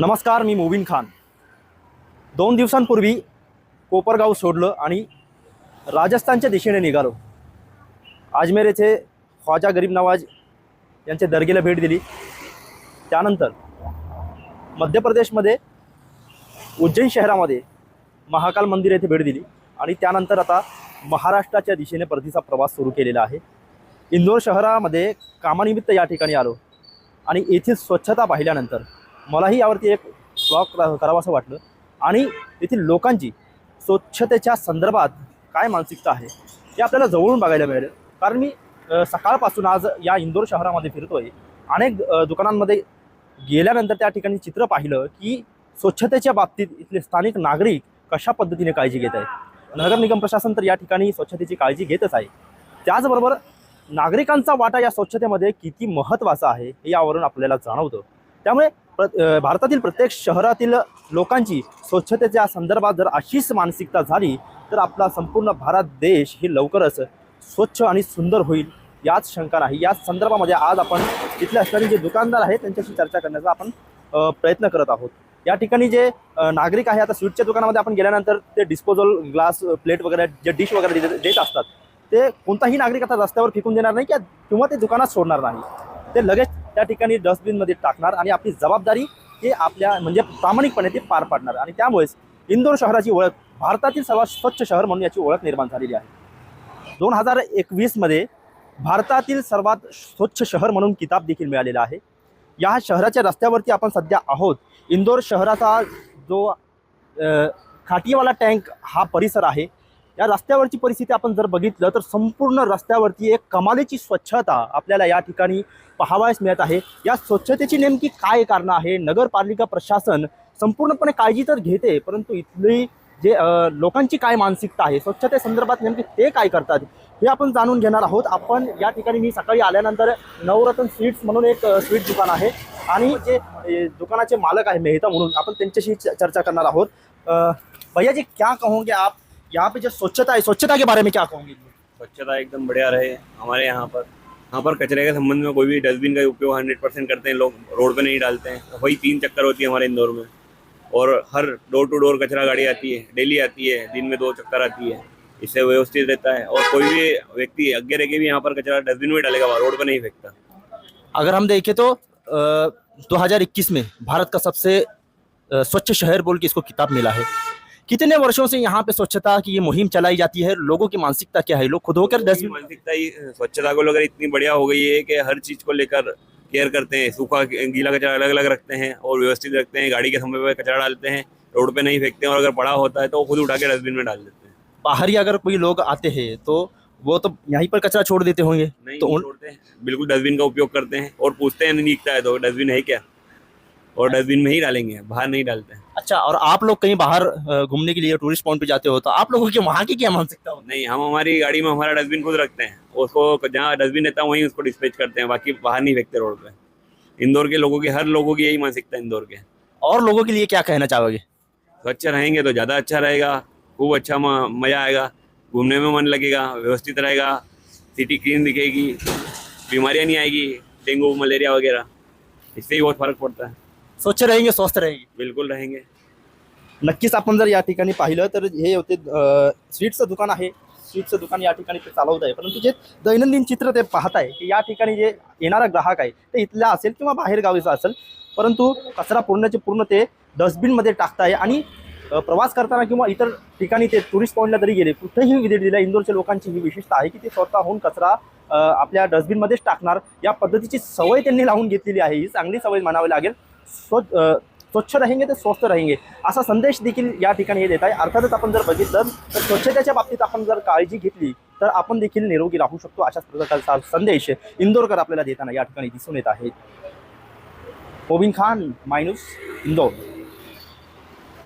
नमस्कार मी मुबिन खान. दोन दिवसांपूर्वी कोपरगाव सोडलं आणि राजस्थानच्या दिशेने निघालो. अजमेर येथे ख्वाजा गरीब नवाज यांच्या दर्गेला भेट दिली. त्यानंतर मध्य प्रदेशमध्ये उज्जैन शहरामध्ये महाकाल मंदिर येथे भेट दिली आणि त्यानंतर आता महाराष्ट्राच्या दिशेने परतीचा प्रवास सुरू केलेला आहे. इंदोर शहरामध्ये कामानिमित्त या ठिकाणी आलो आणि येथील स्वच्छता पाहिल्यानंतर मलाही यावरती एक ब्लॉग करावं असं वाटलं. आणि येथील लोकांची स्वच्छतेच्या संदर्भात काय मानसिकता आहे हे आपल्याला जवळून बघायला मिळेल. कारण मी सकाळपासून आज या इंदोर शहरामध्ये फिरतो आहे अनेक दुकानांमध्ये गेल्यानंतर त्या ठिकाणी चित्र पाहिलं की स्वच्छतेच्या बाबतीत इथले स्थानिक नागरिक कशा पद्धतीने काळजी घेत आहेत. नगर निगम प्रशासन तर या ठिकाणी स्वच्छतेची काळजी घेतच आहे. त्याचबरोबर नागरिकांचा वाटा या स्वच्छतेमध्ये किती महत्त्वाचा आहे हे यावरून आपल्याला जाणवतं. त्यामुळे प्र भारतातील प्रत्येक शहरातील लोकांची स्वच्छतेच्या संदर्भात जर अशीच मानसिकता झाली तर आपला संपूर्ण भारत देश हे लवकरच स्वच्छ आणि सुंदर होईल याच शंका नाही. याच संदर्भामध्ये आज आपण तिथले असणारे जे दुकानदार आहेत त्यांच्याशी चर्चा करण्याचा आपण प्रयत्न करत आहोत. या ठिकाणी जे नागरिक आहे आता स्वीटच्या दुकानामध्ये आपण गेल्यानंतर ते डिस्पोजल ग्लास प्लेट वगैरे जे डिश वगैरे देत देत असतात ते कोणताही नागरिक आता रस्त्यावर फेकून देणार नाही किंवा किंवा ते दुकानात सोडणार नाही. ते लगेच त्या ठिकाणी डस्टबिनमध्ये टाकणार आणि आपली जबाबदारी हे आपल्या म्हणजे प्रामाणिकपणे ते पार पाडणार. आणि त्यामुळेच इंदोर शहराची ओळख भारतातील सर्वात स्वच्छ शहर म्हणून याची ओळख निर्माण झालेली आहे. दोन हजार एकवीसमध्ये भारतातील सर्वात स्वच्छ शहर म्हणून किताब देखील मिळालेला आहे. या शहराच्या रस्त्यावरती आपण सध्या आहोत. इंदोर शहराचा जो खाटीवाला टँक हा परिसर आहे. या रस्त्यावरची परिस्थिती आपण जर बघितलं तर संपूर्ण रस्त्यावरती एक कमालीची स्वच्छता आपल्याला या ठिकाणी पाहावयास मिळत आहे. या स्वच्छतेची नेमकी काय कारणं आहे? नगरपालिका प्रशासन संपूर्णपणे काळजी तर घेते परंतु इथली जे लोकांची काय मानसिकता आहे? स्वच्छतेसंदर्भात नेमकी ते काय करतात? हे आपण जाणून घेणार आहोत. आपण या ठिकाणी मी सकाळी आल्यानंतर नवरत्न स्वीट्स म्हणून एक स्वीट दुकान आहे आणि जे दुकानाचे मालक आहे मेहता म्हणून आपण त्यांच्याशी चर्चा करणार आहोत. भैया जी क्या कहोगे आप? यहाँ पे जो स्वच्छता है स्वच्छता के बारे में क्या कहोगे? स्वच्छता एकदम बढ़िया रहे हमारे यहाँ पर। यहाँ पर कचरे के संबंध में कोई भी डस्टबिन का उपयोग हंड्रेड परसेंट करते हैं लोग रोड पे नहीं डालते हैं। वही तीन चक्कर होती है हमारे इंदौर में। और हर डोर टू डोर कचरा गाड़ी आती है डेली आती है दिन में दो चक्कर आती है। इससे व्यवस्थित रहता है। और कोई भी व्यक्ति आगे रह के भी यहाँ पर कचरा डस्टबिन में डालेगा रोड पर नहीं फेंकता। अगर हम देखें तो दो हज़ार इक्कीस में भारत का सबसे स्वच्छ शहर बोल के इसको किताब मिला है। कितने वर्षों से यहाँ पे स्वच्छता की ये मुहिम चलाई जाती है? लोगों की मानसिकता क्या है? लोग खुद होकर डस्टबिन मानसिकता ही स्वच्छता को लेकर इतनी बढ़िया हो गई है कि हर चीज़ को लेकर केयर करते हैं। सूखा गीला कचरा अलग अलग रखते हैं और व्यवस्थित रखते हैं। गाड़ी के समय पर कचरा डालते हैं रोड पे नहीं फेंकते हैं और अगर पड़ा होता है तो खुद उठा के डस्टबिन में डाल देते हैं। बाहर ही अगर कोई लोग आते हैं तो वो तो यहीं पर कचरा छोड़ देते होंगे। नहीं तो उन- छोड़ते हैं। बिल्कुल डस्टबिन का उपयोग करते हैं और पूछते हैं नहीं दिखता है तो डस्टबिन है क्या? और डस्टबिन में ही डालेंगे बाहर नहीं डालते हैं। अच्छा और आप लोग कहीं बाहर घूमने के लिए टूरिस्ट पॉइंट पे जाते हो तो आप लोगों की वहाँ की क्या मानसिकता होती नहीं हम हमारी गाड़ी में हमारा डस्टबिन खुद रखते हैं। उसको जहाँ डस्टबिन रहता है वहीं उसको डिस्पेच करते हैं बाकी बाहर नहीं फेंकते रोड पे। इंदौर के लोगों की हर लोगों की यही मानसिकता है इंदौर के। और लोगों के लिए क्या कहना चाहोगे? स्वच्छ रहेंगे तो ज़्यादा अच्छा रहेगा खूब अच्छा मज़ा आएगा घूमने में मन लगेगा व्यवस्थित रहेगा सिटी क्लीन दिखेगी बीमारियाँ नहीं आएगी डेंगू मलेरिया वगैरह इससे ही बहुत फ़र्क पड़ता है। स्वच्छ रहेंगे स्वस्थ रहेंगे। बिल्कुल रहेंगे। नक्कीच आपण जर या ठिकाणी पाहिलं तर हे होते अ, स्वीट्सचं दुकान आहे. स्वीट्सचं दुकान या ठिकाणी ते चालवत आहे. परंतु जे दैनंदिन चित्र ते पाहत आहे की या ठिकाणी जे येणारा ग्राहक आहे ते इथला असेल किंवा बाहेर गावीचा असेल परंतु कचरा पूर्णचे पूर्ण ते डस्टबिनमध्ये टाकताय आणि अ, प्रवास करताना किंवा इतर ठिकाणी ते टुरिस्ट पॉईंटला जरी गेले कुठेही विजिट दिल्या इंदोरच्या लोकांची ही विशेषता आहे की ते स्वतःहून कचरा अ, आपल्या डस्टबिनमध्येच टाकणार. या पद्धतीची सवय त्यांनी लावून घेतलेली आहे. ही चांगली सवय म्हणावी लागेल. स्वच्छ स्वच्छ रहेंगे तर स्वस्थ रहेंगे असा संदेश देखील या ठिकाणी हे देत आहे. अर्थातच आपण जर बघितलं तर स्वच्छतेच्या बाबतीत आपण जर काळजी घेतली तर आपण देखील निरोगी राहू शकतो अशाच प्रकारचा संदेश इंदोरकर आपल्याला देताना या ठिकाणी दिसून येत आहे. मोबिन खान मायनूस इंदोर.